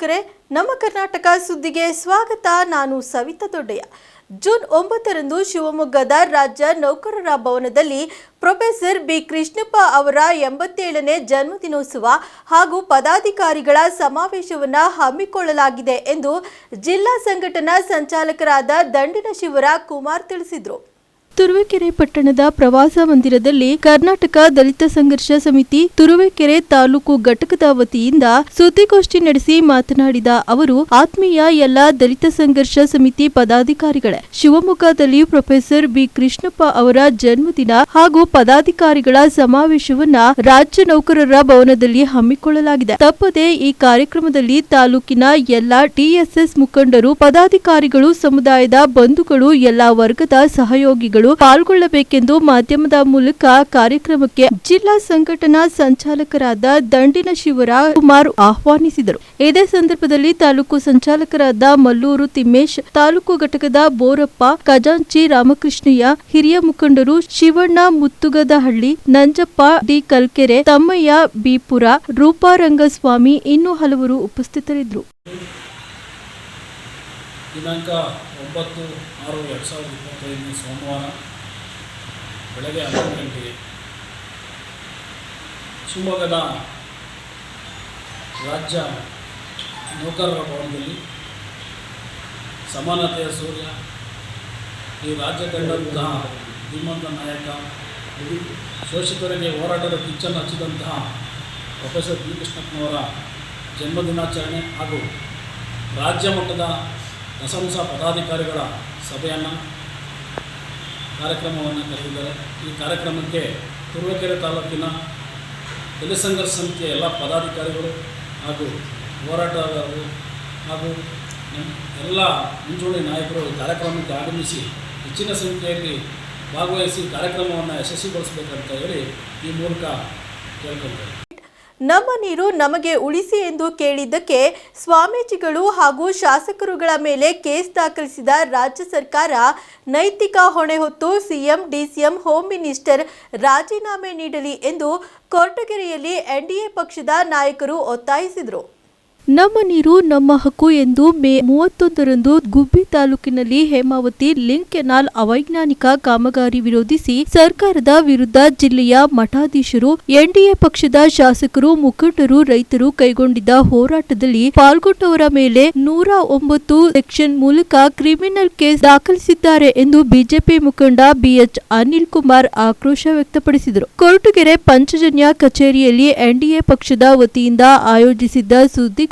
ವೀಕ್ಷಕರೇ, ನಮ್ಮ ಕರ್ನಾಟಕ ಸುದ್ದಿಗೆ ಸ್ವಾಗತ. ನಾನು ಸವಿತಾ ದೊಡ್ಡಯ್ಯ. ಜೂನ್ ಒಂಬತ್ತರಂದು ಶಿವಮೊಗ್ಗದ ರಾಜ್ಯ ನೌಕರರ ಭವನದಲ್ಲಿ ಪ್ರೊಫೆಸರ್ ಬಿ. ಕೃಷ್ಣಪ್ಪ ಅವರ ಎಂಬತ್ತೇಳನೇ ಜನ್ಮದಿನೋತ್ಸವ ಹಾಗೂ ಪದಾಧಿಕಾರಿಗಳ ಸಮಾವೇಶವನ್ನು ಹಮ್ಮಿಕೊಳ್ಳಲಾಗಿದೆ ಎಂದು ಜಿಲ್ಲಾ ಸಂಘಟನಾ ಸಂಚಾಲಕರಾದ ದಂಡಿನ ಶಿವರ ಕುಮಾರ್ ತಿಳಿಸಿದರು. ತುರುವೇಕೆರೆ ಪಟ್ಟಣದ ಪ್ರವಾಸ ಮಂದಿರದಲ್ಲಿ ಕರ್ನಾಟಕ ದಲಿತ ಸಂಘರ್ಷ ಸಮಿತಿ ತುರುವೇಕೆರೆ ತಾಲೂಕು ಘಟಕದ ವತಿಯಿಂದ ಸುದ್ದಿಗೋಷ್ಠಿ ನಡೆಸಿ ಮಾತನಾಡಿದ ಅವರು, ಆತ್ಮೀಯ ಎಲ್ಲ ದಲಿತ ಸಂಘರ್ಷ ಸಮಿತಿ ಪದಾಧಿಕಾರಿಗಳೇ, ಶಿವಮೊಗ್ಗದಲ್ಲಿ ಪ್ರೊಫೆಸರ್ ಬಿ ಕೃಷ್ಣಪ್ಪ ಅವರ ಜನ್ಮದಿನ ಹಾಗೂ ಪದಾಧಿಕಾರಿಗಳ ಸಮಾವೇಶವನ್ನ ರಾಜ್ಯ ನೌಕರರ ಭವನದಲ್ಲಿ ಹಮ್ಮಿಕೊಳ್ಳಲಾಗಿದೆ. ತಪ್ಪದೆ ಈ ಕಾರ್ಯಕ್ರಮದಲ್ಲಿ ತಾಲೂಕಿನ ಎಲ್ಲ ಟಿಎಸ್ಎಸ್ ಮುಖಂಡರು, ಪದಾಧಿಕಾರಿಗಳು, ಸಮುದಾಯದ ಬಂಧುಗಳು, ಎಲ್ಲಾ ವರ್ಗದ ಸಹಯೋಗಿಗಳು ಪಾಲ್ಗೊಳ್ಳಬೇಕೆಂದು ಮಾಧ್ಯಮದ ಮೂಲಕ ಕಾರ್ಯಕ್ರಮಕ್ಕೆ ಜಿಲ್ಲಾ ಸಂಘಟನಾ ಸಂಚಾಲಕರಾದ ದಂಡಿನ ಶಿವರ ಕುಮಾರ್ ಆಹ್ವಾನಿಸಿದರು. ಇದೇ ಸಂದರ್ಭದಲ್ಲಿ ತಾಲೂಕು ಸಂಚಾಲಕರಾದ ಮಲ್ಲೂರು ತಿಮ್ಮೇಶ್, ತಾಲೂಕು ಘಟಕದ ಬೋರಪ್ಪ, ಖಜಾಂಚಿ ರಾಮಕೃಷ್ಣಯ್ಯ, ಹಿರಿಯ ಮುಖಂಡರು ಶಿವಣ್ಣ ಮುತ್ತುಗದಹಳ್ಳಿ, ನಂಜಪ್ಪ ಡಿ ಕಲ್ಕೆರೆ, ತಮ್ಮಯ್ಯ ಬಿಪುರ ರೂಪಾರಂಗಸ್ವಾಮಿ ಇನ್ನೂ ಹಲವರು ಉಪಸ್ಥಿತರಿದ್ದರು. ದಿನಾಂಕ ಒಂಬತ್ತು ಆರು ಎರಡು ಸಾವಿರದ ಇಪ್ಪತ್ತೈದನೇ ಸೋಮವಾರ ಬೆಳಗ್ಗೆ ಹನ್ನೊಂದು ಗಂಟೆಗೆ ಶಿವಮೊಗ್ಗದ ರಾಜ್ಯ ನೌಕರರ ಭವನದಲ್ಲಿ ಸಮಾನತೆಯ ಸೂರ್ಯ, ಈ ರಾಜ್ಯ ಕಂಡಂತಹ ಧೀಮಂತ ನಾಯಕ ಶೋಷಿತರಿಗೆ ಹೋರಾಟದ ಕಿಚ್ಚನ್ನು ಹಚ್ಚಿದಂತಹ ಪ್ರೊಫೆಸರ್ ಬಿ ಕೃಷ್ಣಪ್ಪನವರ ಜನ್ಮದಿನಾಚರಣೆ ಹಾಗೂ ರಾಜ್ಯ ಮಟ್ಟದ ದಸಂಸ ಪದಾಧಿಕಾರಿಗಳ ಸಭೆಯನ್ನು, ಕಾರ್ಯಕ್ರಮವನ್ನು ಕರೆದಿದ್ದಾರೆ. ಈ ಕಾರ್ಯಕ್ರಮಕ್ಕೆ ತುರುವೇಕೆರೆ ತಾಲೂಕಿನ ಸಂಘರ್ಷ ಸಮಿತಿಯ ಎಲ್ಲ ಪದಾಧಿಕಾರಿಗಳು ಹಾಗೂ ಹೋರಾಟಗಾರರು ಹಾಗೂ ಎಲ್ಲ ಮುಂಚೂಣಿ ನಾಯಕರು ಈ ಕಾರ್ಯಕ್ರಮಕ್ಕೆ ಆಗಮಿಸಿ ಹೆಚ್ಚಿನ ಸಂಖ್ಯೆಯಲ್ಲಿ ಭಾಗವಹಿಸಿ ಕಾರ್ಯಕ್ರಮವನ್ನು ಯಶಸ್ವಿಗೊಳಿಸಬೇಕಂತ ಹೇಳಿ ಈ ಮೂಲಕ ಕೇಳ್ಕೊಳ್ತಾರೆ ನಮ್ಮ ನೀರು ನಮಗೆ ಉಳಿಸಿ ಎಂದು ಕೇಳಿದ್ದಕ್ಕೆ ಸ್ವಾಮೀಜಿಗಳು ಹಾಗೂ ಶಾಸಕರುಗಳ ಮೇಲೆ ಕೇಸ್ ದಾಖಲಿಸಿದ ರಾಜ್ಯ ಸರ್ಕಾರ ನೈತಿಕ ಹೊಣೆ ಹೊತ್ತು ಸಿಎಂ, ಡಿಸಿಎಂ, ಹೋಮ್ ಮಿನಿಸ್ಟರ್ ರಾಜೀನಾಮೆ ನೀಡಲಿ ಎಂದು ಕೊರಟಗೆರೆಯಲ್ಲಿ ಎನ್ಡಿಎ ಪಕ್ಷದ ನಾಯಕರು ಒತ್ತಾಯಿಸಿದರು. ನಮ್ಮ ನೀರು ನಮ್ಮ ಹಕ್ಕು ಎಂದು ಮೇ ಮೂವತ್ತೊಂದರಂದು ಗುಬ್ಬಿ ತಾಲೂಕಿನಲ್ಲಿ ಹೇಮಾವತಿ ಲಿಂಕ್ ಕೆನಾಲ್ ಅವೈಜ್ಞಾನಿಕ ಕಾಮಗಾರಿ ವಿರೋಧಿಸಿ ಸರ್ಕಾರದ ವಿರುದ್ಧ ಜಿಲ್ಲೆಯ ಮಠಾಧೀಶರು, ಎನ್ಡಿಎ ಪಕ್ಷದ ಶಾಸಕರು, ಮುಖಂಡರು, ರೈತರು ಕೈಗೊಂಡಿದ್ದ ಹೋರಾಟದಲ್ಲಿ ಪಾಲ್ಗೊಂಡವರ ಮೇಲೆ ನೂರ ಒಂಬತ್ತು ಸೆಕ್ಷನ್ ಮೂಲಕ ಕ್ರಿಮಿನಲ್ ಕೇಸ್ ದಾಖಲಿಸಿದ್ದಾರೆ ಎಂದು ಬಿಜೆಪಿ ಮುಖಂಡ ಬಿಎಚ್ ಅನಿಲ್ ಕುಮಾರ್ ಆಕ್ರೋಶ ವ್ಯಕ್ತಪಡಿಸಿದರು. ಕೊರಟಗೆರೆ ಪಂಚಜನ್ಯ ಕಚೇರಿಯಲ್ಲಿ ಎನ್ಡಿಎ ಪಕ್ಷದ ವತಿಯಿಂದ ಆಯೋಜಿಸಿದ್ದ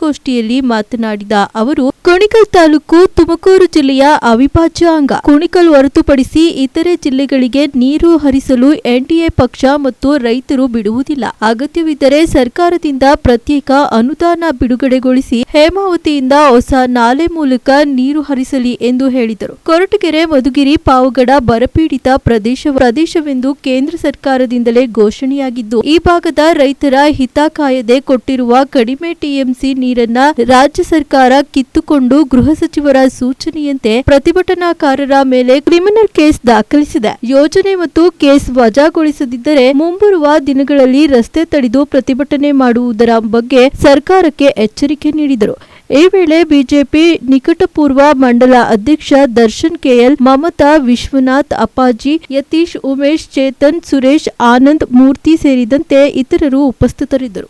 ಸುದ್ದಿಗೋಷ್ಠಿಯಲ್ಲಿ ಮಾತನಾಡಿದ ಅವರು, ಕುಣಿಕಲ್ ತಾಲೂಕು ತುಮಕೂರು ಜಿಲ್ಲೆಯ ಅವಿಭಾಜ್ಯ ಅಂಗ ಕುಣಿಕಲ್ ಹೊರತುಪಡಿಸಿ ಇತರೆ ಜಿಲ್ಲೆಗಳಿಗೆ ನೀರು ಹರಿಸಲು ಎನ್ಡಿಎ ಪಕ್ಷ ಮತ್ತು ರೈತರು ಬಿಡುವುದಿಲ್ಲ. ಅಗತ್ಯವಿದ್ದರೆ ಸರ್ಕಾರದಿಂದ ಪ್ರತ್ಯೇಕ ಅನುದಾನ ಬಿಡುಗಡೆಗೊಳಿಸಿ ಹೇಮಾವತಿಯಿಂದ ಹೊಸ ನಾಲೆ ಮೂಲಕ ನೀರು ಹರಿಸಲಿ ಎಂದು ಹೇಳಿದರು. ಕೊರಟಗೆರೆ, ಮಧುಗಿರಿ, ಪಾವಗಡ, ಬರಪೀಡಿತ ಪ್ರದೇಶ ಪ್ರದೇಶವೆಂದು ಕೇಂದ್ರ ಸರ್ಕಾರದಿಂದಲೇ ಘೋಷಣೆಯಾಗಿದ್ದು, ಈ ಭಾಗದ ರೈತರ ಹಿತ ಕಾಯದೆ ಕೊಟ್ಟಿರುವ ಕಡಿಮೆ ಟಿಎಂಸಿ ನೀರನ್ನ ರಾಜ್ಯ ಸರ್ಕಾರ ಕಿತ್ತುಕೊಂಡು ಗೃಹ ಸಚಿವರ ಸೂಚನೆಯಂತೆ ಪ್ರತಿಭಟನಾಕಾರರ ಮೇಲೆ ಕ್ರಿಮಿನಲ್ ಕೇಸ್ ದಾಖಲಿಸಿದೆ. ಯೋಜನೆ ಮತ್ತು ಕೇಸ್ ವಜಾಗೊಳಿಸದಿದ್ದರೆ ಮುಂಬರುವ ದಿನಗಳಲ್ಲಿ ರಸ್ತೆ ತಡೆದು ಪ್ರತಿಭಟನೆ ಮಾಡುವುದರ ಬಗ್ಗೆ ಸರ್ಕಾರಕ್ಕೆ ಎಚ್ಚರಿಕೆ ನೀಡಿದರು. ಈ ವೇಳೆ ಬಿಜೆಪಿ ನಿಕಟಪೂರ್ವ ಮಂಡಲ ಅಧ್ಯಕ್ಷ ದರ್ಶನ್ ಕೆಎಲ್, ಮಮತಾ ವಿಶ್ವನಾಥ್, ಅಪ್ಪಾಜಿ, ಯತೀಶ್, ಉಮೇಶ್, ಚೇತನ್, ಸುರೇಶ್, ಆನಂದ್ ಮೂರ್ತಿ ಸೇರಿದಂತೆ ಇತರರು ಉಪಸ್ಥಿತರಿದ್ದರು.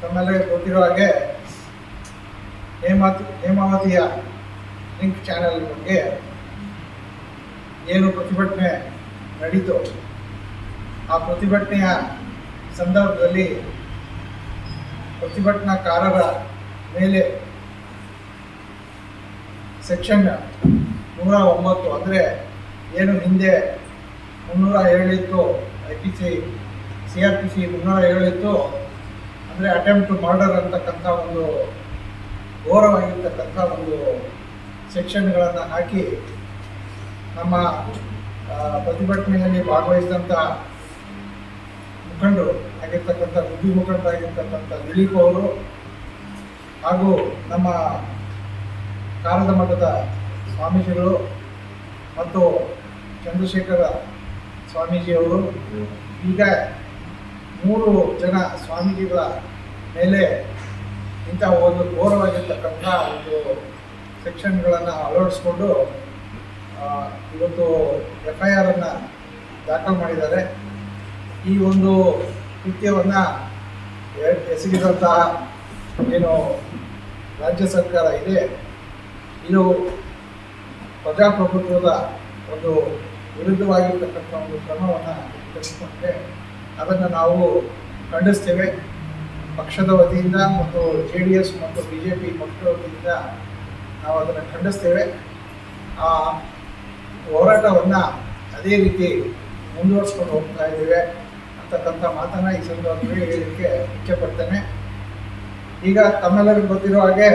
ತಮ್ಮೆಲ್ಲರಿಗೆ ಗೊತ್ತಿರೋ ಹಾಗೆ ಹೇಮಾತಿ ಹೇಮಾವತಿಯ ಲಿಂಕ್ ಚಾನೆಲ್ ಬಗ್ಗೆ ಏನು ಪ್ರತಿಭಟನೆ ನಡೀತು, ಆ ಪ್ರತಿಭಟನೆಯ ಸಂದರ್ಭದಲ್ಲಿ ಪ್ರತಿಭಟನಾಕಾರರ ಮೇಲೆ ಸೆಕ್ಷನ್ ನೂರ ಒಂಬತ್ತು ಅಂದರೆ ಏನು ಹಿಂದೆ ಮುನ್ನೂರ ಏಳಿತ್ತು I P C C R P C ಮುನ್ನೂರ ಏಳಿತ್ತು ಅಂದರೆ ಅಟೆಂಪ್ಟ್ ಮರ್ಡರ್ ಅಂತಕ್ಕಂಥ ಒಂದು ಘೋರವಾಗಿರ್ತಕ್ಕಂಥ ಒಂದು ಸೆಕ್ಷನ್ಗಳನ್ನು ಹಾಕಿ ನಮ್ಮ ಪ್ರತಿಭಟನೆಯಲ್ಲಿ ಭಾಗವಹಿಸಿದಂಥ ಮುಖಂಡರು ಆಗಿರ್ತಕ್ಕಂಥ ಬುದ್ಧಿ ಮುಖಂಡರಾಗಿರ್ತಕ್ಕಂಥ ದಿಲೀಪ್ ಅವರು ಹಾಗೂ ನಮ್ಮ ಕಾರದ ಮಠದ ಸ್ವಾಮೀಜಿಗಳು ಮತ್ತು ಚಂದ್ರಶೇಖರ ಸ್ವಾಮೀಜಿಯವರು. ಈಗ ಮೂರು ಜನ ಸ್ವಾಮೀಜಿಗಳ ಮೇಲೆ ಇಂಥ ಒಂದು ಘೋರವಾಗಿರ್ತಕ್ಕಂಥ ಒಂದು ಸೆಕ್ಷನ್ಗಳನ್ನು ಅಳವಡಿಸ್ಕೊಂಡು ಇವತ್ತು ಎಫ್ ಐ ಆರನ್ನು ದಾಖಲು ಮಾಡಿದ್ದಾರೆ. ಈ ಒಂದು ಕೃತ್ಯವನ್ನು ಎಸಗಿದಂತಹ ಏನು ರಾಜ್ಯ ಸರ್ಕಾರ ಇದೆ, ಇದು ಪ್ರಜಾಪ್ರಭುತ್ವದ ಒಂದು ವಿರುದ್ಧವಾಗಿರ್ತಕ್ಕಂಥ ಒಂದು ಕ್ರಮವನ್ನು ತೆಗೆದುಕೊಂಡ್ರೆ ಅದನ್ನು ನಾವು ಖಂಡಿಸ್ತೇವೆ. ಪಕ್ಷದ ವತಿಯಿಂದ ಮತ್ತು ಜೆ ಡಿ ಎಸ್ ಮತ್ತು ಬಿ ಜೆ ಪಿ ಪಕ್ಷದ ವತಿಯಿಂದ ನಾವು ಅದನ್ನು ಖಂಡಿಸ್ತೇವೆ. ಆ ಹೋರಾಟವನ್ನು ಅದೇ ರೀತಿ ಮುಂದುವರಿಸ್ಕೊಂಡು ಹೋಗ್ತಾ ಇದ್ದೇವೆ ಅಂತಕ್ಕಂಥ ಮಾತನ್ನು ಈ ಸಂದರ್ಭದಲ್ಲಿ ಹೇಳಲಿಕ್ಕೆ ಇಚ್ಛೆಪಡ್ತೇನೆ. ಈಗ ತಮ್ಮೆಲ್ಲರಿಗೂ ಗೊತ್ತಿರೋ ಹಾಗೆ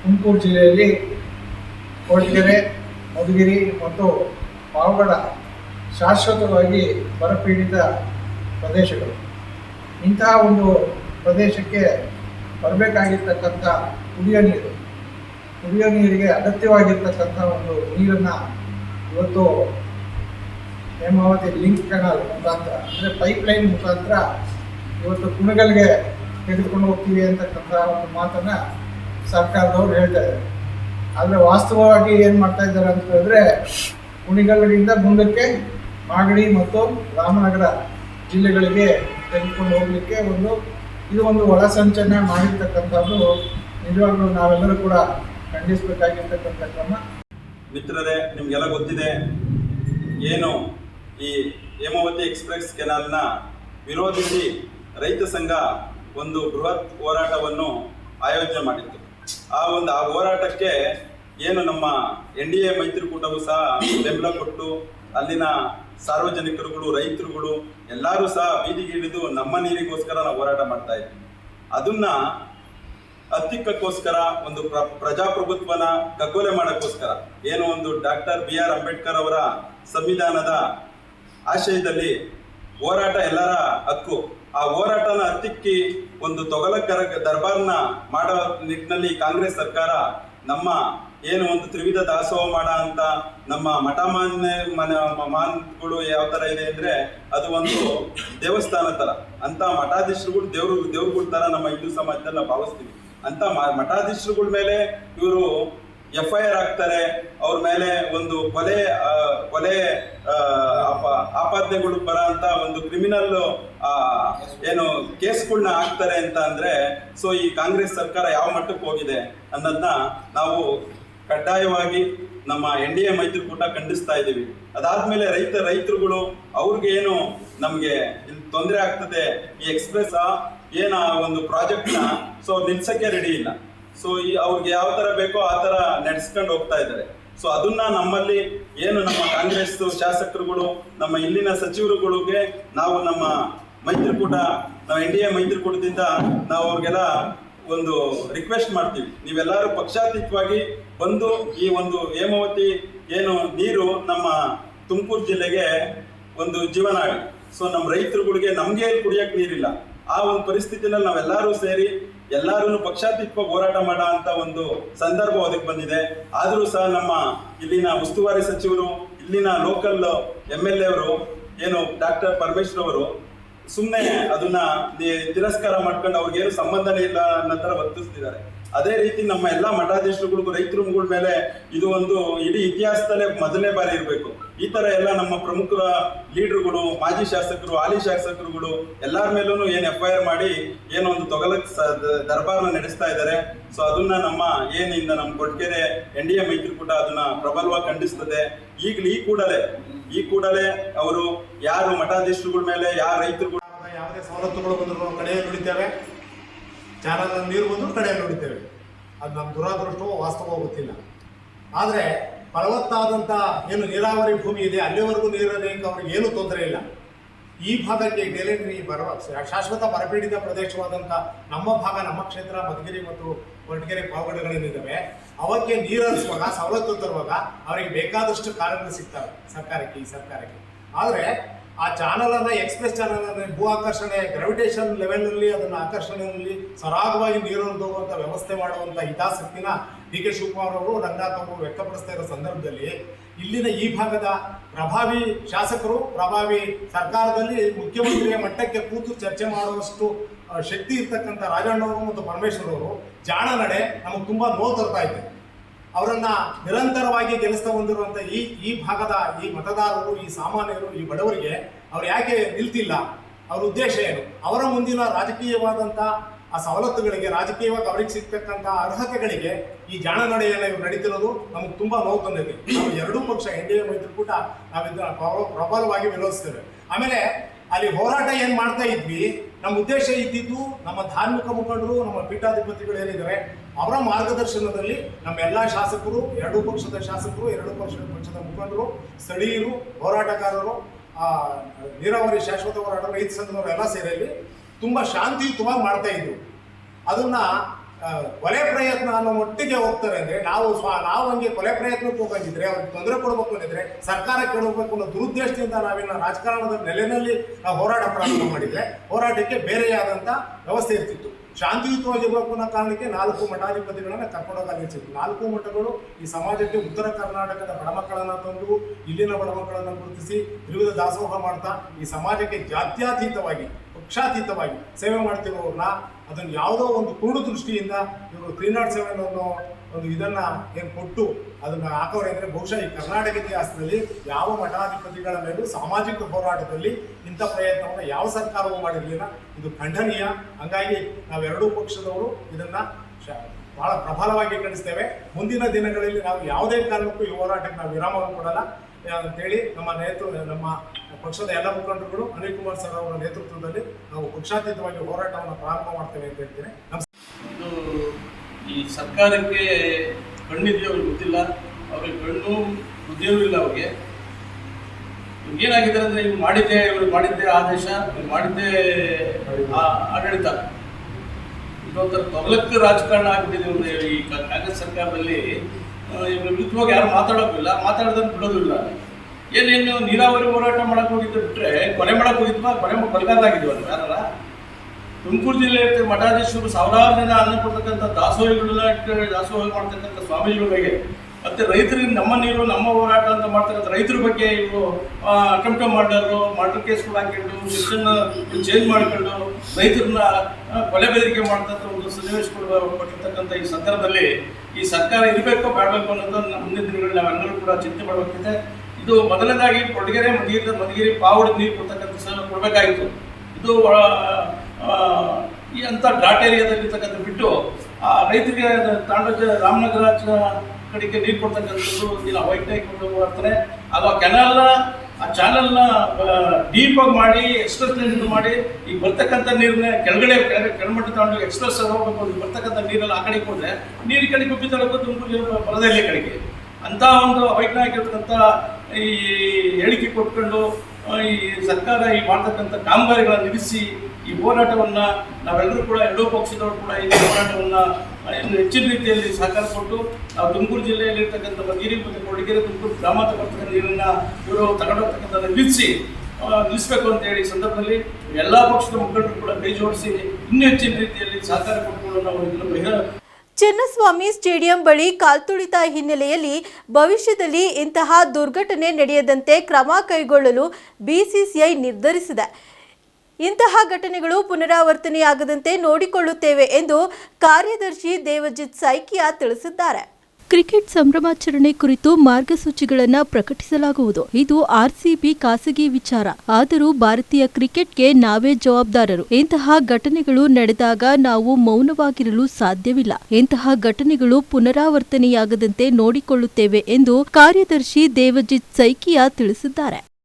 ತುಮಕೂರು ಜಿಲ್ಲೆಯಲ್ಲಿ ಕೊಳಗೆರೆ ಮಧುಗಿರಿ ಮತ್ತು ಪಾವಗಡ ಶಾಶ್ವತವಾಗಿ ಬರಪೀಡಿತ ಪ್ರದೇಶಗಳು. ಇಂತಹ ಒಂದು ಪ್ರದೇಶಕ್ಕೆ ಬರಬೇಕಾಗಿರ್ತಕ್ಕಂಥ ಕುಡಿಯೋ ನೀರು. ಕುಡಿಯೋ ನೀರಿಗೆ ಅಗತ್ಯವಾಗಿರ್ತಕ್ಕಂಥ ಒಂದು ನೀರನ್ನು ಇವತ್ತು ಹೇಮಾವತಿ ಲಿಂಕ್ ಕೆನಾಲ್ ಮುಖಾಂತರ, ಅಂದರೆ ಪೈಪ್ಲೈನ್ ಮುಖಾಂತರ ಇವತ್ತು ಕುಣಗಲ್ಗೆ ತೆಗೆದುಕೊಂಡು ಹೋಗ್ತೀವಿ ಅಂತಕ್ಕಂಥ ಒಂದು ಮಾತನ್ನು ಸರ್ಕಾರದವ್ರು ಹೇಳ್ತಾ ಇದ್ದಾರೆ. ಆದರೆ ವಾಸ್ತವವಾಗಿ ಏನು ಮಾಡ್ತಾ ಇದ್ದಾರೆ ಅಂತ ಹೇಳಿದ್ರೆ ಕುಣಿಗಲ್ಲಿಂದ ಮುಂದಕ್ಕೆ ಮಾಗಡಿ ಮತ್ತು ರಾಮನಗರ ಜಿಲ್ಲೆಗಳಿಗೆ ತೆಗೆದುಕೊಂಡು ಹೋಗಲಿಕ್ಕೆ ಒಂದು, ಇದು ಒಂದು ಒಳಸಂಚಲನೆ ಮಾಡಿರ್ತಕ್ಕಂಥದ್ದು. ನಿಜವಾಗ್ಲೂ ನಾವೆಲ್ಲರೂ ಕೂಡ ಖಂಡಿಸಬೇಕಾಗಿರ್ತಕ್ಕಂಥ ಕ್ರಮ. ಮಿತ್ರರೇ, ನಿಮಗೆಲ್ಲ ಗೊತ್ತಿದೆ, ಏನು ಈ ಹೇಮಾವತಿ ಎಕ್ಸ್ಪ್ರೆಸ್ ಕೆನಾಲ್ನ ವಿರೋಧಿಸಿ ರೈತ ಸಂಘ ಒಂದು ಬೃಹತ್ ಹೋರಾಟವನ್ನು ಆಯೋಜನೆ ಮಾಡಿತ್ತು. ಆ ಒಂದು, ಆ ಹೋರಾಟಕ್ಕೆ ಏನು ನಮ್ಮ ಎನ್ ಡಿ ಎ ಮೈತ್ರಿಕೂಟವು ಸಹ ಬೆಂಬಲ ಕೊಟ್ಟು ಅಲ್ಲಿನ ಸಾರ್ವಜನಿಕರುಗಳು, ರೈತರುಗಳು ಎಲ್ಲರೂ ಸಹ ಬೀದಿಗೆ ಹಿಡಿದು ನಮ್ಮ ನೀರಿಗೋಸ್ಕರ ನಾವು ಹೋರಾಟ ಮಾಡ್ತಾ ಇದ್ವಿ ಅದನ್ನ ಹತ್ತಿಕ್ಕಕ್ಕೋಸ್ಕರ, ಒಂದು ಪ್ರ, ಪ್ರಜಾಪ್ರಭುತ್ವನ ಕಗ್ಗೊಲೆ ಮಾಡೋಕ್ಕೋಸ್ಕರ, ಏನು ಒಂದು ಡಾಕ್ಟರ್ ಬಿ ಆರ್ ಅಂಬೇಡ್ಕರ್ ಅವರ ಸಂವಿಧಾನದ ಆಶಯದಲ್ಲಿ ಹೋರಾಟ ಎಲ್ಲರ ಹಕ್ಕು. ಆ ಹೋರಾಟನ ಹತ್ತಿಕ್ಕಿ ಒಂದು ತೊಗಲಕ್ಕರ ದರ್ಬಾರ್ನ ಮಾಡೋ ನಿಟ್ಟಿನಲ್ಲಿ ಕಾಂಗ್ರೆಸ್ ಸರ್ಕಾರ ನಮ್ಮ ಏನು ಒಂದು ತ್ರಿವಿಧ ದಾಸೋಹ ಮಾಡ ಅಂತ ನಮ್ಮ ಮಠ ಮಾನ್ಯ ಮನ ಮಾನ್ಗಳು ಯಾವ ತರ ಇದೆ ಅಂದ್ರೆ ಅದು ಒಂದು ದೇವಸ್ಥಾನ ತರ. ಅಂತ ಮಠಾಧೀಶರುಗಳು ದೇವ್ರು, ದೇವ್ರುಗಳ ತರ ನಮ್ಮ ಹಿಂದೂ ಸಮಾಜದಲ್ಲಿ ನಾವು ಭಾವಿಸ್ತೀವಿ. ಅಂತ ಮಠಾಧೀಶರುಗಳ ಮೇಲೆ ಇವರು ಎಫ್ ಐ ಆರ್ ಆಗ್ತಾರೆ ಅವ್ರ ಮೇಲೆ ಒಂದು ಕೊಲೆ ಕೊಲೆ ಆಪಾದನೆಗಳು ಬರ ಅಂತ ಒಂದು ಕ್ರಿಮಿನಲ್ ಏನು ಕೇಸ್ಗಳನ್ನ ಹಾಕ್ತಾರೆ ಅಂತ ಅಂದ್ರೆ ಸೊ ಈ ಕಾಂಗ್ರೆಸ್ ಸರ್ಕಾರ ಯಾವ ಮಟ್ಟಕ್ಕೆ ಹೋಗಿದೆ ಅನ್ನೋದನ್ನ ನಾವು ಕಡ್ಡಾಯವಾಗಿ ನಮ್ಮ ಎನ್ ಡಿ ಎ ಮೈತ್ರಿಕೂಟ ಖಂಡಿಸ್ತಾ ಇದ್ದೀವಿ. ಅದಾದ್ಮೇಲೆ ರೈತ ರೈತರುಗಳು ಅವ್ರಿಗೆ ಏನು ನಮಗೆ ತೊಂದರೆ ಆಗ್ತದೆ, ಈ ಎಕ್ಸ್ಪ್ರೆಸ್ ಏನ ಒಂದು ಪ್ರಾಜೆಕ್ಟ್ನ ಸೊ ನಿಲ್ಸಕ್ಕೆ ರೆಡಿ ಇಲ್ಲ. ಸೊ ಈ ಅವ್ರಿಗೆ ಯಾವ ತರ ಬೇಕೋ ಆ ತರ ನಡೆಸ್ಕೊಂಡು ಹೋಗ್ತಾ ಇದ್ದಾರೆ. ಸೊ ಅದನ್ನ ನಮ್ಮಲ್ಲಿ ಏನು ನಮ್ಮ ಕಾಂಗ್ರೆಸ್ ಶಾಸಕರುಗಳು, ನಮ್ಮ ಇಲ್ಲಿನ ಸಚಿವರುಗಳಿಗೆ ನಾವು ನಮ್ಮ ಮೈತ್ರಿಕೂಟ ನಾವು ಎನ್ ಡಿ ಎ ಮೈತ್ರಿಕೂಟದಿಂದ ನಾವು ಅವ್ರಿಗೆಲ್ಲ ಒಂದು ರಿಕ್ವೆಸ್ಟ್ ಮಾಡ್ತೀವಿ. ನೀವೆಲ್ಲರೂ ಪಕ್ಷಾತೀತವಾಗಿ ಬಂದು ಈ ಒಂದು ಹೇಮಾವತಿ ಏನು ನೀರು ನಮ್ಮ ತುಮಕೂರು ಜಿಲ್ಲೆಗೆ ಒಂದು ಜೀವನ ಜೀವನಾಡಿ ಸೊ ನಮ್ಮ ರೈತರುಗಳಿಗೆ ನಮಗೆ ಕುಡಿಯಕ್ಕೆ ನೀರಿಲ್ಲ. ಆ ಒಂದು ಪರಿಸ್ಥಿತಿನಲ್ಲಿ ನಾವೆಲ್ಲರೂ ಸೇರಿ ಎಲ್ಲರೂ ಪಕ್ಷಾತೀತವಾಗಿ ಹೋರಾಟ ಮಾಡೋ ಅಂತ ಒಂದು ಸಂದರ್ಭ ಅದಕ್ಕೆ ಬಂದಿದೆ. ಆದರೂ ಸಹ ನಮ್ಮ ಇಲ್ಲಿನ ಉಸ್ತುವಾರಿ ಸಚಿವರು, ಇಲ್ಲಿನ ಲೋಕಲ್ ಎಂ ಎಲ್ ಎ ಅವರು, ಏನು ಡಾಕ್ಟರ್ ಪರಮೇಶ್ವರ್ ಅವರು ಸುಮ್ಮನೆ ಅದನ್ನ ತಿರಸ್ಕಾರ ಮಾಡ್ಕೊಂಡು ಅವ್ರಿಗೇನು ಸಂಬಂಧನೇ ಇಲ್ಲ ಅನ್ನೋ ಥರ ವರ್ತಿಸ್ತಿದ್ದಾರೆ. ಅದೇ ರೀತಿ ನಮ್ಮ ಎಲ್ಲ ಮಠಾಧೀಶರುಗಳಿಗೂ ರೈತರುಗಳ ಮೇಲೆ ಇದು ಒಂದು ಇಡೀ ಇತಿಹಾಸದಲ್ಲೇ ಮೊದಲನೇ ಬಾರಿ ಇರಬೇಕು. ಈ ತರ ಎಲ್ಲ ನಮ್ಮ ಪ್ರಮುಖ ಲೀಡರ್ಗಳು, ಮಾಜಿ ಶಾಸಕರು, ಹಾಲಿ ಶಾಸಕರುಗಳು ಎಲ್ಲಾರ ಮೇಲೂ ಏನು ಎಫ್ ಐ ಆರ್ ಮಾಡಿ ಏನೋ ಒಂದು ತೊಗಲಕ್ ದರ್ಬಾರ್ನ ನಡೆಸ್ತಾ ಇದ್ದಾರೆ ಸೊ ಅದನ್ನ ನಮ್ಮ ಏನಿಂದ ನಮ್ಮ ಕೊಟ್ಗೆರೆ ಎನ್ ಡಿ ಎ ಮೈತ್ರಿಕೂಟ ಅದನ್ನ ಪ್ರಬಲವಾಗಿ ಖಂಡಿಸ್ತದೆ. ಈಗಲೂ ಈ ಕೂಡಲೇ ಈ ಕೂಡಲೇ ಅವರು ಯಾರು ಮಠಾಧೀಶರುಗಳ ಮೇಲೆ, ಯಾರು ರೈತರುಗಳು ಯಾವುದೇ ಸವಲತ್ತುಗಳು ಬಂದರೂ ಕಡೆಯೇ ನುಡಿತೇವೆ ಚಾನಲ್ ನೀರು ಬಂದರೂ ಕಡೆ ನೋಡಿದ್ದೇವೆ ಅದು ನಮ್ಮ ದುರಾದೃಷ್ಟವೋ ವಾಸ್ತವ ಗೊತ್ತಿಲ್ಲ. ಆದರೆ ಫಲವತ್ತಾದಂಥ ಏನು ನೀರಾವರಿ ಭೂಮಿ ಇದೆ, ಅಲ್ಲಿವರೆಗೂ ನೀರಬೇಕು ಅವ್ರಿಗೆ ಏನೂ ತೊಂದರೆ ಇಲ್ಲ. ಈ ಭಾಗಕ್ಕೆ ಡೇಲೆಂಟ್ರಿ ಬರ ಶಾಶ್ವತ ಬರಪೀಡಿತ ಪ್ರದೇಶವಾದಂಥ ನಮ್ಮ ಭಾಗ, ನಮ್ಮ ಕ್ಷೇತ್ರ, ಮಧುಗಿರಿ ಮತ್ತು ಕೊರಟಗೆರೆ ಪಾವಗಡಗಳೇನಿದ್ದಾವೆ ಅವಕ್ಕೆ ನೀರು ಹರಿಸುವಾಗ, ಸವಲತ್ತು ತರುವಾಗ ಅವರಿಗೆ ಬೇಕಾದಷ್ಟು ಕಾರಣಗಳು ಸಿಗ್ತವೆ ಸರ್ಕಾರಕ್ಕೆ, ಈ ಸರ್ಕಾರಕ್ಕೆ. ಆದರೆ ಆ ಚಾನಲ್ ಅನ್ನ ಎಕ್ಸ್ಪ್ರೆಸ್ ಚಾನಲ್ ಅನ್ನ, ಭೂ ಆಕರ್ಷಣೆ ಗ್ರಾವಿಟೇಷನ್ ಲೆವೆಲ್ನಲ್ಲಿ ಅದನ್ನ ಆಕರ್ಷಣೆಯಲ್ಲಿ ಸರಾಗವಾಗಿ ನೀರು ಹೋಗುವಂತ ವ್ಯವಸ್ಥೆ ಮಾಡುವಂತ ಹಿತಾಸಕ್ತಿನ ಡಿ ಕೆ ಶಿವಕುಮಾರ್ ಅವರು ರಂಗನಾಥ್ ಅವರು ವ್ಯಕ್ತಪಡಿಸ್ತಾ ಇರೋ ಸಂದರ್ಭದಲ್ಲಿ ಇಲ್ಲಿನ ಈ ಭಾಗದ ಪ್ರಭಾವಿ ಶಾಸಕರು, ಪ್ರಭಾವಿ ಸರ್ಕಾರದಲ್ಲಿ ಮುಖ್ಯಮಂತ್ರಿಯ ಮಟ್ಟಕ್ಕೆ ಕೂತು ಚರ್ಚೆ ಮಾಡುವಷ್ಟು ಶಕ್ತಿ ಇರ್ತಕ್ಕಂಥ ರಾಜಣ್ಣವರು ಮತ್ತು ಪರಮೇಶ್ವರ್ ಅವರು, ಜಾಣ ನಡೆ ನಮಗೆ ತುಂಬಾ ನೋವು ತರ್ತಾ ಇದೆ ಅವರನ್ನ ನಿರಂತರವಾಗಿ ಗೆಲ್ಲಿಸ್ತಾ ಹೊಂದಿರುವಂತ ಈ ಈ ಭಾಗದ ಈ ಮತದಾರರು, ಈ ಸಾಮಾನ್ಯರು, ಈ ಬಡವರಿಗೆ ಅವ್ರು ಯಾಕೆ ನಿಲ್ತಿಲ್ಲ? ಅವ್ರ ಉದ್ದೇಶ ಏನು? ಅವರ ಮುಂದಿನ ರಾಜಕೀಯವಾದಂಥ ಆ ಸವಲತ್ತುಗಳಿಗೆ, ರಾಜಕೀಯವಾಗಿ ಅವರಿಗೆ ಸಿಗ್ತಕ್ಕಂಥ ಅರ್ಹತೆಗಳಿಗೆ ಈ ಜಾಣ ನಡೆಯನ್ನ ಇವ್ರು ನಡೀತಿರೋದು ನಮ್ಗೆ ತುಂಬಾ ನೋವು ತಂದಿದೆ. ನಾವು ಎರಡೂ ಪಕ್ಷ, ಎನ್ ಡಿ ಎ, ಮೈತ್ರಿಕೂಟ ನಾವಿದ್ದ ಪ್ರಬಲ- ಪ್ರಬಲವಾಗಿ ವಿರೋಧಿಸ್ತೇವೆ. ಆಮೇಲೆ ಅಲ್ಲಿ ಹೋರಾಟ ಏನ್ ಮಾಡ್ತಾ ಇದ್ವಿ? ನಮ್ಮ ಉದ್ದೇಶ ಇದ್ದಿದ್ದು ನಮ್ಮ ಧಾರ್ಮಿಕ ಮುಖಂಡರು, ನಮ್ಮ ಪೀಠಾಧಿಪತಿಗಳು ಏನಿದ್ದಾರೆ ಅವರ ಮಾರ್ಗದರ್ಶನದಲ್ಲಿ ನಮ್ಮ ಎಲ್ಲಾ ಶಾಸಕರು, ಎರಡೂ ಪಕ್ಷದ ಶಾಸಕರು, ಎರಡೂ ಪಕ್ಷದ ಪಕ್ಷದ ಮುಖಂಡರು, ಸ್ಥಳೀಯರು, ಹೋರಾಟಗಾರರು ನೀರಾವರಿ ಶಾಶ್ವತ ಹೋರಾಟ, ರೈತ ಸಂಘದವರು ಎಲ್ಲ ಸೇರಿ ತುಂಬ ಶಾಂತಿಯುತವಾಗಿ ಮಾಡ್ತಾ ಇದ್ರು. ಅದನ್ನ ಕೊಲೆ ಪ್ರಯತ್ನ ಅನ್ನೋ ಮಟ್ಟಿಗೆ ಹೋಗ್ತಾರೆ ಅಂದ್ರೆ ನಾವು ಸ್ವ ನಾವು ಹಂಗೆ ಕೊಲೆ ಪ್ರಯತ್ನಕ್ಕೆ ಹೋಗಂಗಿದ್ರೆ ಅವ್ರಿಗೆ ತೊಂದರೆ ಕೊಡಬೇಕು ಅಂದಿದ್ರೆ ಸರ್ಕಾರ ಕೇಳಬೇಕು ಅನ್ನೋ ದುರುದ್ದೇಶದಿಂದ ನಾವೇನ ರಾಜಕಾರಣದ ನೆಲೆಯಲ್ಲಿ ನಾವು ಹೋರಾಟ ಪ್ರಾರಂಭ ಮಾಡಿದ್ರೆ ಹೋರಾಟಕ್ಕೆ ಬೇರೆಯಾದಂತ ವ್ಯವಸ್ಥೆ ಇರ್ತಿತ್ತು. ಶಾಂತಿಯುತವಾಗಿರ್ಬೇಕು ಅನ್ನೋ ಕಾರಣಕ್ಕೆ ನಾಲ್ಕು ಮಠಾಧಿಪತಿಗಳನ್ನ ಕರ್ಕೊಂಡೋಗಾಗಿರ್ತಿತ್ತು ನಾಲ್ಕು ಮಠಗಳು ಈ ಸಮಾಜಕ್ಕೆ ಉತ್ತರ ಕರ್ನಾಟಕದ ಬಡಮಕ್ಕಳನ್ನ ತಂದು, ಇಲ್ಲಿನ ಬಡಮಕ್ಕಳನ್ನ ಗುರುತಿಸಿ ವಿವಿಧ ದಾಸೋಹ ಮಾಡ್ತಾ ಈ ಸಮಾಜಕ್ಕೆ ಜಾತ್ಯಾತೀತವಾಗಿ, ಪಕ್ಷಾತೀತವಾಗಿ ಸೇವೆ ಮಾಡ್ತಿರೋರ್ನ ಅದನ್ನು ಯಾವುದೋ ಒಂದು ಕುರುಡು ದೃಷ್ಟಿಯಿಂದ ಇವರು ತ್ರೀ ನಾಟ್ ಅನ್ನೋ ಒಂದು ಇದನ್ನ ಏನು ಕೊಟ್ಟು ಅದನ್ನ ಹಾಕೋರೆ ಅಂದ್ರೆ ಬಹುಶಃ ಈ ಕರ್ನಾಟಕ ಇತಿಹಾಸದಲ್ಲಿ ಯಾವ ಮಠಾಧಿಪತಿಗಳ ಮೇಲೂ ಸಾಮಾಜಿಕ ಹೋರಾಟದಲ್ಲಿ ಇಂಥ ಪ್ರಯತ್ನವನ್ನು ಯಾವ ಸರ್ಕಾರವೂ ಮಾಡಿರಲಿಲ್ಲ. ಇದು ಖಂಡನೀಯ. ಹಂಗಾಗಿ ನಾವೆರಡೂ ಪಕ್ಷದವರು ಇದನ್ನ ಬಹಳ ಪ್ರಬಲವಾಗಿ ಖಂಡಿಸ್ತೇವೆ. ಮುಂದಿನ ದಿನಗಳಲ್ಲಿ ನಾವು ಯಾವುದೇ ಕಾರಣಕ್ಕೂ ಈ ಹೋರಾಟಕ್ಕೆ ನಾವು ವಿರಾಮವನ್ನು ಕೊಡಲ್ಲ. ಅಂತೇಳಿ ನಮ್ಮ ನೇತೃ, ನಮ್ಮ ಪಕ್ಷದ ಎಲ್ಲ ಮುಖಂಡರುಗಳು ಅನಿಲ್ ಕುಮಾರ್ ಸರ್ ಅವರ ನೇತೃತ್ವದಲ್ಲಿ ನಾವು ಪಕ್ಷಾತೀತವಾಗಿ ಹೋರಾಟವನ್ನು ಪ್ರಾರಂಭ ಮಾಡ್ತೇವೆ ಅಂತ ಹೇಳ್ತೀನಿ. ಸರ್ಕಾರಕ್ಕೆ ಕಣ್ಣಿದೆಯೋ ಅವ್ರಿಗೆ ಗೊತ್ತಿಲ್ಲ. ಅವ್ರಿಗೆ ಕಣ್ಣು ಬುದ್ಧಿಯೂ ಇಲ್ಲ ಅವ್ರಿಗೆ. ಏನಾಗಿದೆ ಅಂದ್ರೆ ಇವ್ರು ಮಾಡಿದ್ದೆ ಇವ್ರು ಮಾಡಿದ್ದೆ ಆದೇಶ, ಇವ್ರು ಮಾಡಿದ್ದೆ ಆಡಳಿತ. ಇದೊಂಥರ ತೊಗಲಕ್ಕೆ ರಾಜಕಾರಣ ಆಗ್ಬಿಟ್ಟಿದೆ ಈ ಕಾಂಗ್ರೆಸ್ ಸರ್ಕಾರದಲ್ಲಿ ಇವ್ರ ವಿರುದ್ಧವಾಗಿ ಯಾರು ಮಾತಾಡೋಕ್ಕಿಲ್ಲ ಮಾತಾಡೋದನ್ನು ಬಿಡೋದು ಇಲ್ಲ. ಏನೇನು ನೀರಾವರಿ ಹೋರಾಟ ಮಾಡಕ್ ಹೋಗಿದ್ದು ಬಿಟ್ಟರೆ ಕೊಲೆ ಮಾಡಕ್ ಹೋಗಿದ್ವಾ? ಕೊಲೆ ಕೊಲೆಗಾರರಾಗಿದ್ವಲ್ಲ ಯಾರಲ್ಲ? ತುಮಕೂರು ಜಿಲ್ಲೆ ಮಠಾಧೀಶರು ಸಾವಿರಾರು ಜನ ಅನ್ನ ಕೊಡ್ತಕ್ಕಂಥ ದಾಸೋಹಿಗಳನ್ನ ದಾಸೋಹ ಮಾಡ್ತಕ್ಕಂಥ ಸ್ವಾಮೀಜಿಗಳ ಬಗ್ಗೆ. ಮತ್ತೆ ರೈತರಿಗೆ ನಮ್ಮ ನೀರು, ನಮ್ಮ ಹೋರಾಟ ಅಂತ ಮಾಡ್ತಕ್ಕಂಥ ರೈತರ ಬಗ್ಗೆ ಇವರು ಅಟೆಂಪ್ಟ್ ಮಾಡಿದ್ರು ಮರ್ಡರ್ ಕೇಸ್ಗಳು ಹಾಕಿಟ್ಟು ಶಿಕ್ಷಣ ಚೇಂಜ್ ಮಾಡಿಕೊಂಡು ರೈತರನ್ನ ಕೊಲೆ ಬೆದರಿಕೆ ಮಾಡ್ತಕ್ಕಂಥ ಒಂದು ಸನ್ನಿವೇಶಗಳು ಕೊಟ್ಟಿರ್ತಕ್ಕಂಥ ಈ ಸಂದರ್ಭದಲ್ಲಿ ಈ ಸರ್ಕಾರ ಇರಬೇಕೋ ಬೇಡಬೇಕು ಅನ್ನೋದು ನಮ್ಮ ಮುಂದಿನ ದಿನಗಳಲ್ಲಿ ನಾವೆಲ್ಲರೂ ಕೂಡ ಚಿಂತೆ ಮಾಡಬೇಕಿದೆ. ಇದು ಮೊದಲನೇದಾಗಿ ಕೊಡಗೆರೆ, ಮಧುಗಿರಿ ಮಧುಗಿರಿ, ಪಾವಡಿ ನೀರು ಕೊಡ್ತಕ್ಕಂಥ ಸಹ ಕೊಡಬೇಕಾಗಿತ್ತು. ಇದು ಈ ಅಂತ ಘಾಟ್ ಏರಿಯಾದಲ್ಲಿರ್ತಕ್ಕಂಥ ಬಿಟ್ಟು, ಆ ರೈತರಿಗೆ ತಾಂಡೋಜ ರಾಮನಗರ ಕಡೆಗೆ ನೀರು ಕೊಡ್ತಕ್ಕಂಥದ್ದು ಇಲ್ಲ ವೈಟ್ ಬರ್ತಾರೆ ಆ ಕೆನಲ್ನ ಆ ಚಾನಲ್ನ ಡೀಪ್ ಆಗಿ ಮಾಡಿ ಎಕ್ಸ್ಪ್ರೆಸ್ ನೀರು ಮಾಡಿ ಈಗ ಬರ್ತಕ್ಕಂಥ ನೀರನ್ನ ಕೆಳಗಡೆ ಕೆಳ- ಕೆಳಮಟ್ಟ ತಗೊಂಡು ಎಕ್ಸ್ಪ್ರೆಸ್ ಹೋಗ್ಬೇಕು ಬರ್ತಕ್ಕಂಥ ನೀರೆಲ್ಲ ಆ ಕಡೆಗೆ ಹೋದ್ರೆ, ನೀರು ಕಡೆ ಉಪ್ಪಿ ತಳಕು ತುಮಕೂರು ಬರದಲ್ಲೇ ಕಡೆಗೆ. ಅಂಥ ಒಂದು ಅವೈಜ್ಞಾನಿಕರ್ತಕ್ಕಂಥ ಈ ಹೇಳಿಕೆ ಕೊಟ್ಕೊಂಡು ಈ ಸರ್ಕಾರ ಈ ಮಾಡ್ತಕ್ಕಂಥ ಕಾಮಗಾರಿಗಳನ್ನ ನಿಲ್ಲಿಸಿ ಈ ಹೋರಾಟವನ್ನ ನಾವೆಲ್ಲರೂ ಕೂಡ ಎರಡೂ ಪಕ್ಷದವರು ಕೂಡ ಈ ಹೋರಾಟವನ್ನ ಇನ್ನು ಹೆಚ್ಚಿನ ರೀತಿಯಲ್ಲಿ ಸಹಕಾರ ಕೊಟ್ಟು ನಾವು ತುಮಕೂರು ಜಿಲ್ಲೆಯಲ್ಲಿ ಇರ್ತಕ್ಕಂಥ ಮಧುಗಿರಿ ಮತ್ತು ಕೊಡಗೆರೆ ತುಮಕೂರು ಗ್ರಾಮಾಂತರ ತಗೊಳ್ತಕ್ಕಂಥ ನೀರನ್ನ ಇವರು ತಗೊಂಡೋಗ್ತಕ್ಕಂಥ ನಿಲ್ಲಿಸಿ ನಿಲ್ಲಿಸಬೇಕು ನಿಲ್ಲಿಸ್ಬೇಕು ಅಂತ ಹೇಳಿ ಸಂದರ್ಭದಲ್ಲಿ ಎಲ್ಲ ಪಕ್ಷದ ಮುಖಂಡರು ಕೂಡ ಕೈ ಜೋಡಿಸಿ ಇನ್ನೂ ಹೆಚ್ಚಿನ ರೀತಿಯಲ್ಲಿ ಸಹಕಾರ ಕೊಟ್ಟುಕೊಂಡು ನಾವು ಇದನ್ನು ಬಹಿರಂಗ ಚಿನ್ನಸ್ವಾಮಿ ಸ್ಟೇಡಿಯಂ ಬಳಿ ಕಾಲ್ತುಳಿತ ಹಿನ್ನೆಲೆಯಲ್ಲಿ ಭವಿಷ್ಯದಲ್ಲಿ ಇಂತಹ ದುರ್ಘಟನೆ ನಡೆಯದಂತೆ ಕ್ರಮ ಕೈಗೊಳ್ಳಲು ಬಿಸಿಸಿಐ ನಿರ್ಧರಿಸಿದೆ. ಇಂತಹ ಘಟನೆಗಳು ಪುನರಾವರ್ತನೆಯಾಗದಂತೆ ನೋಡಿಕೊಳ್ಳುತ್ತೇವೆ ಎಂದು ಕಾರ್ಯದರ್ಶಿ ದೇವಜಿತ್ ಸೈಕಿಯಾ ತಿಳಿಸಿದ್ದಾರೆ. ಕ್ರಿಕೆಟ್ ಸಂಭ್ರಮಾಚರಣೆ ಕುರಿತು ಮಾರ್ಗಸೂಚಿಗಳನ್ನು ಪ್ರಕಟಿಸಲಾಗುವುದು. ಇದು ಆರ್ಸಿಬಿ ಖಾಸಗಿ ವಿಚಾರ. ಆದರೂ ಭಾರತೀಯ ಕ್ರಿಕೆಟ್ಗೆ ನಾವೇ ಜವಾಬ್ದಾರರು. ಇಂತಹ ಘಟನೆಗಳು ನಡೆದಾಗ ನಾವು ಮೌನವಾಗಿರಲು ಸಾಧ್ಯವಿಲ್ಲ. ಇಂತಹ ಘಟನೆಗಳು ಪುನರಾವರ್ತನೆಯಾಗದಂತೆ ನೋಡಿಕೊಳ್ಳುತ್ತೇವೆ ಎಂದು ಕಾರ್ಯದರ್ಶಿ ದೇವಜಿತ್ ಸೈಕಿಯಾ ತಿಳಿಸಿದ್ದಾರೆ.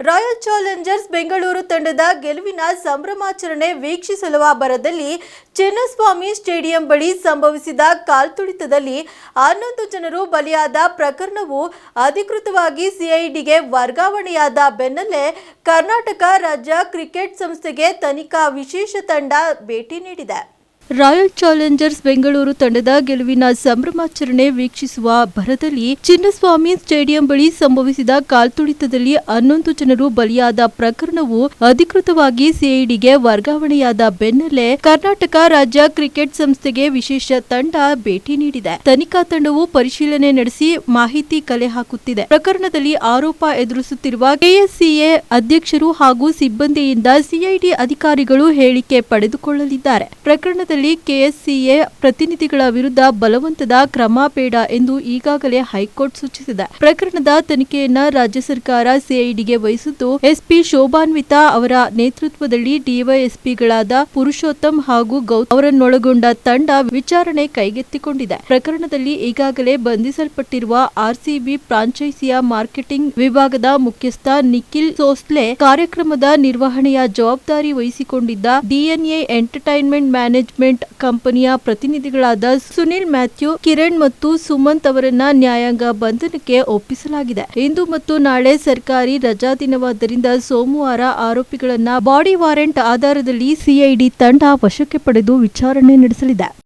ರಾಯಲ್ ಚಾಲೆಂಜರ್ಸ್ ಬೆಂಗಳೂರು ತಂಡದ ಗೆಲುವಿನ ಸಂಭ್ರಮಾಚರಣೆ ವೀಕ್ಷಿಸಲು ಬರದಲ್ಲಿ ಚಿನ್ನಸ್ವಾಮಿ ಸ್ಟೇಡಿಯಂ ಬಳಿ ಸಂಭವಿಸಿದ ಕಾಲ್ತುಳಿತದಲ್ಲಿ ಹನ್ನೊಂದು ಜನರು ಬಲಿಯಾದ ಪ್ರಕರಣವು ಅಧಿಕೃತವಾಗಿ ಸಿಐಡಿಗೆ ವರ್ಗಾವಣೆಯಾದ ಬೆನ್ನಲ್ಲೇ ಕರ್ನಾಟಕ ರಾಜ್ಯ ಕ್ರಿಕೆಟ್ ಸಂಸ್ಥೆಗೆ ತನಿಖಾ ವಿಶೇಷ ತಂಡ ಭೇಟಿ ನೀಡಿದೆ. ರಾಯಲ್ ಚಾಲೆಂಜರ್ಸ್ ಬೆಂಗಳೂರು ತಂಡದ ಗೆಲುವಿನ ಸಂಭ್ರಮಾಚರಣೆ ವೀಕ್ಷಿಸುವ ಭರದಲ್ಲಿ ಚಿನ್ನಸ್ವಾಮಿ ಸ್ಟೇಡಿಯಂ ಬಳಿ ಸಂಭವಿಸಿದ ಕಾಲ್ತುಳಿತದಲ್ಲಿ ಹನ್ನೊಂದು ಜನರು ಬಲಿಯಾದ ಪ್ರಕರಣವು ಅಧಿಕೃತವಾಗಿ ಸಿಐಡಿಗೆ ವರ್ಗಾವಣೆಯಾದ ಬೆನ್ನಲ್ಲೇ ಕರ್ನಾಟಕ ರಾಜ್ಯ ಕ್ರಿಕೆಟ್ ಸಂಸ್ಥೆಗೆ ವಿಶೇಷ ತಂಡ ಭೇಟಿ ನೀಡಿದೆ. ತನಿಖಾ ತಂಡವು ಪರಿಶೀಲನೆ ನಡೆಸಿ ಮಾಹಿತಿ ಕಲೆ ಹಾಕುತ್ತಿದೆ. ಪ್ರಕರಣದಲ್ಲಿ ಆರೋಪ ಎದುರಿಸುತ್ತಿರುವ ಕೆಎಸ್ಸಿಎ ಅಧ್ಯಕ್ಷರು ಹಾಗೂ ಸಿಬ್ಬಂದಿಯಿಂದ ಸಿಐಡಿ ಅಧಿಕಾರಿಗಳು ಹೇಳಿಕೆ ಪಡೆದುಕೊಳ್ಳಲಿದ್ದಾರೆ. ಪ್ರಕರಣದಲ್ಲಿ ಕೆಎಸ್ಸಿಎ ಪ್ರತಿನಿಧಿಗಳ ವಿರುದ್ಧ ಬಲವಂತದ ಕ್ರಮ ಬೇಡ ಎಂದು ಈಗಾಗಲೇ ಹೈಕೋರ್ಟ್ ಸೂಚಿಸಿದೆ. ಪ್ರಕರಣದ ತನಿಖೆಯನ್ನ ರಾಜ್ಯ ಸರ್ಕಾರ ಸಿಐಡಿಗೆ ವಹಿಸಿದ್ದು, ಎಸ್ಪಿ ಶೋಭಾನ್ವಿತಾ ಅವರ ನೇತೃತ್ವದಲ್ಲಿ ಡಿವೈಎಸ್ಪಿಗಳಾದ ಪುರುಷೋತ್ತಮ್ ಹಾಗೂ ಗೌತಮ್ ಅವರನ್ನೊಳಗೊಂಡ ತಂಡ ವಿಚಾರಣೆ ಕೈಗೆತ್ತಿಕೊಂಡಿದೆ. ಪ್ರಕರಣದಲ್ಲಿ ಈಗಾಗಲೇ ಬಂಧಿಸಲ್ಪಟ್ಟಿರುವ ಆರ್ಸಿಬಿ ಫ್ರಾಂಚೈಸಿಯ ಮಾರ್ಕೆಟಿಂಗ್ ವಿಭಾಗದ ಮುಖ್ಯಸ್ಥ ನಿಖಿಲ್ ಸೋಸ್ಲೆ ಕಾರ್ಯಕ್ರಮದ ನಿರ್ವಹಣೆಯ ಜವಾಬ್ದಾರಿ ವಹಿಸಿಕೊಂಡಿದ್ದ ಡಿಎನ್ಎ ಎಂಟರ್ಟೈನ್ಮೆಂಟ್ ಮ್ಯಾನೇಜ್ಮೆಂಟ್ ಕಂಪನಿಯ ಪ್ರತಿನಿಧಿಗಳಾದ ಸುನಿಲ್ ಮ್ಯಾಥ್ಯೂ, ಕಿರಣ್ ಮತ್ತು ಸುಮಂತ್ ಅವರನ್ನ ನ್ಯಾಯಾಂಗ ಬಂಧನಕ್ಕೆ ಒಪ್ಪಿಸಲಾಗಿದೆ. ಇಂದು ಮತ್ತು ನಾಳೆ ಸರ್ಕಾರಿ ರಜಾ ದಿನವಾದ್ದರಿಂದ ಸೋಮವಾರ ಆರೋಪಿಗಳನ್ನ ಬಾಡಿ ವಾರೆಂಟ್ ಆಧಾರದಲ್ಲಿ ಸಿಐಡಿ ತಂಡ ವಶಕ್ಕೆ ಪಡೆದು ವಿಚಾರಣೆ ನಡೆಸಲಿದೆ.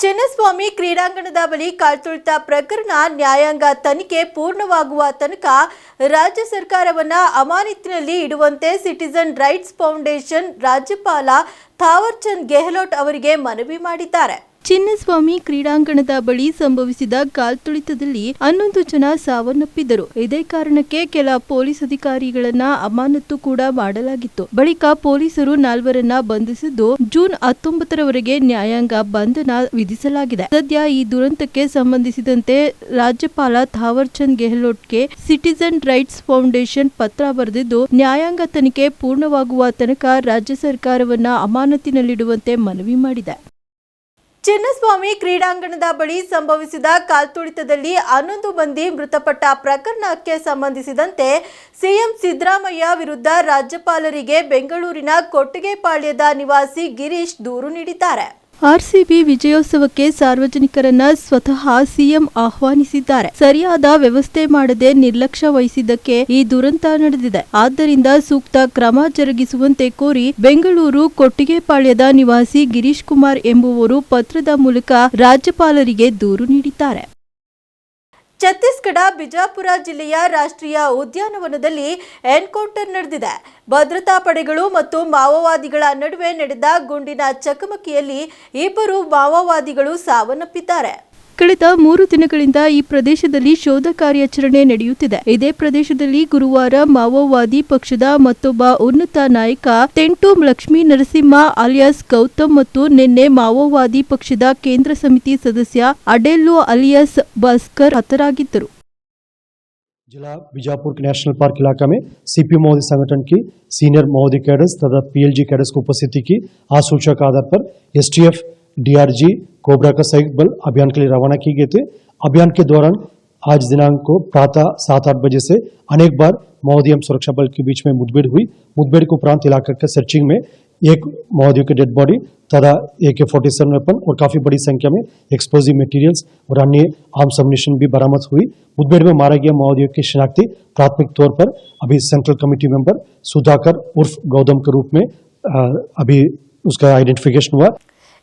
ಚಿನ್ನಸ್ವಾಮಿ ಕ್ರೀಡಾಂಗಣದ ಬಳಿ ಕಾಲ್ತುಳಿತ ಪ್ರಕರಣ ನ್ಯಾಯಾಂಗ ತನಿಖೆ ಪೂರ್ಣವಾಗುವ ತನಕ ರಾಜ್ಯ ಸರ್ಕಾರವನ್ನ ಅಮಾನತಿನಲ್ಲಿ ಇಡುವಂತೆ ಸಿಟಿಸನ್ ರೈಟ್ಸ್ ಫೌಂಡೇಶನ್ ರಾಜ್ಯಪಾಲ ಥಾವರ್ಚಂದ್ ಗೆಹ್ಲೋಟ್ ಅವರಿಗೆ ಮನವಿ ಮಾಡಿದ್ದಾರೆ. ಚಿನ್ನಸ್ವಾಮಿ ಕ್ರೀಡಾಂಗಣದ ಬಳಿ ಸಂಭವಿಸಿದ ಕಾಲ್ತುಳಿತದಲ್ಲಿ ಹನ್ನೊಂದು ಜನ ಸಾವನ್ನಪ್ಪಿದ್ದರು. ಇದೇ ಕಾರಣಕ್ಕೆ ಕೆಲ ಪೊಲೀಸ್ ಅಧಿಕಾರಿಗಳನ್ನ ಅಮಾನತು ಕೂಡ ಮಾಡಲಾಗಿತ್ತು. ಬಳಿಕ ಪೊಲೀಸರು ನಾಲ್ವರನ್ನ ಬಂಧಿಸಿದ್ದು ಜೂನ್ ಹತ್ತೊಂಬತ್ತರವರೆಗೆ ನ್ಯಾಯಾಂಗ ಬಂಧನ ವಿಧಿಸಲಾಗಿದೆ. ಸದ್ಯ ಈ ದುರಂತಕ್ಕೆ ಸಂಬಂಧಿಸಿದಂತೆ ರಾಜ್ಯಪಾಲ ಥಾವರ್ಚಂದ್ ಗೆಹ್ಲೋಟ್ಗೆ ಸಿಟಿಸನ್ ರೈಟ್ಸ್ ಫೌಂಡೇಶನ್ ಪತ್ರ ಬರೆದಿದ್ದು, ನ್ಯಾಯಾಂಗ ತನಿಖೆ ಪೂರ್ಣವಾಗುವ ತನಕ ರಾಜ್ಯ ಸರ್ಕಾರವನ್ನ ಅಮಾನತಿನಲ್ಲಿಡುವಂತೆ ಮನವಿ ಮಾಡಿದೆ. ಚಿನ್ನಸ್ವಾಮಿ ಕ್ರೀಡಾಂಗಣದ ಬಳಿ ಸಂಭವಿಸಿದ ಕಾಲ್ತುಳಿತದಲ್ಲಿ ಹನ್ನೊಂದು ಮಂದಿ ಮೃತಪಟ್ಟ ಪ್ರಕರಣಕ್ಕೆ ಸಂಬಂಧಿಸಿದಂತೆ ಸಿಎಂ ಸಿದ್ದರಾಮಯ್ಯ ವಿರುದ್ಧ ರಾಜ್ಯಪಾಲರಿಗೆ ಬೆಂಗಳೂರಿನ ಕೊಟ್ಟಿಗೆಪಾಳ್ಯದ ನಿವಾಸಿ ಗಿರೀಶ್ ದೂರು ನೀಡಿದ್ದಾರೆ. ಆರ್ಸಿಬಿ ವಿಜಯೋತ್ಸವಕ್ಕೆ ಸಾರ್ವಜನಿಕರನ್ನ ಸ್ವತಃ ಸಿಎಂ ಆಹ್ವಾನಿಸಿದ್ದಾರೆ. ಸರಿಯಾದ ವ್ಯವಸ್ಥೆ ಮಾಡದೆ ನಿರ್ಲಕ್ಷ್ಯ ವಹಿಸಿದ್ದಕ್ಕೆ ಈ ದುರಂತ ನಡೆದಿದೆ. ಆದ್ದರಿಂದ ಸೂಕ್ತ ಕ್ರಮ ಜರುಗಿಸುವಂತೆ ಕೋರಿ ಬೆಂಗಳೂರು ಕೊಟ್ಟಿಗೆಪಾಳ್ಯದ ನಿವಾಸಿ ಗಿರೀಶ್ ಕುಮಾರ್ ಎಂಬುವರು ಪತ್ರದ ಮೂಲಕ ರಾಜ್ಯಪಾಲರಿಗೆ ದೂರು ನೀಡಿದ್ದಾರೆ. ಛತ್ತೀಸ್ಗಢ ಬಿಜಾಪುರ ಜಿಲ್ಲೆಯ ರಾಷ್ಟ್ರೀಯ ಉದ್ಯಾನವನದಲ್ಲಿ ಎನ್ಕೌಂಟರ್ ನಡೆದಿದೆ. ಭದ್ರತಾ ಪಡೆಗಳು ಮತ್ತು ಮಾವೋವಾದಿಗಳ ನಡುವೆ ನಡೆದ ಗುಂಡಿನ ಚಕಮಕಿಯಲ್ಲಿ ಇಬ್ಬರು ಮಾವೋವಾದಿಗಳು ಸಾವನ್ನಪ್ಪಿದ್ದಾರೆ. ಕಳೆದ ಮೂರು ದಿನಗಳಿಂದ ಈ ಪ್ರದೇಶದಲ್ಲಿ ಶೋಧ ಕಾರ್ಯಾಚರಣೆ ನಡೆಯುತ್ತಿದೆ ಇದೇ ಪ್ರದೇಶದಲ್ಲಿ ಗುರುವಾರ ಮಾವೋವಾದಿ ಪಕ್ಷದ ಮತ್ತೊಬ್ಬ ಉನ್ನತ ನಾಯಕ ತೆಂಟು ಲಕ್ಷ್ಮೀ ನರಸಿಂಹ ಅಲಿಯಾಸ್ ಗೌತಮ್ ಮತ್ತು ನಿನ್ನೆ ಮಾವೋವಾದಿ ಪಕ್ಷದ ಕೇಂದ್ರ ಸಮಿತಿ ಸದಸ್ಯ ಅಡೆಲ್ಲೋ ಅಲಿಯಾಸ್ ಭಾಸ್ಕರ್ ಹತರಾಗಿದ್ದರು जिला बीजापुर के नेशनल पार्क इलाका में सीपीओ महोदय संगठन की सीनियर महोदय कैडर्स तथा पीएलजी कैडर्स को उपस्थिति की आज सूचना के आधार पर एसटीएफ डीआरजी कोबरा का संयुक्त बल अभियान के लिए रवाना किए गए थे। अभियान के दौरान आज दिनांक को प्रातः सात आठ बजे से अनेक बार महोदय एवं सुरक्षा बल के बीच में मुठभेड़ हुई। मुठभेड़ के उपरांत इलाका के सर्चिंग में एक महोदय के डेड बॉडी तथा ए के फोर्टी सेवन वेपन और काफ़ी बड़ी संख्या में एक्सप्लोजिव मटेरियल्स और अन्य आर्म्स अम्युनिशन भी बरामद हुई। मुठभेड़ में मारा गया माओवादियों की शिनाख्ती प्राथमिक तौर पर अभी सेंट्रल कमेटी मेंबर सुधाकर उर्फ़ गौतम के रूप में अभी उसका आइडेंटिफिकेशन हुआ।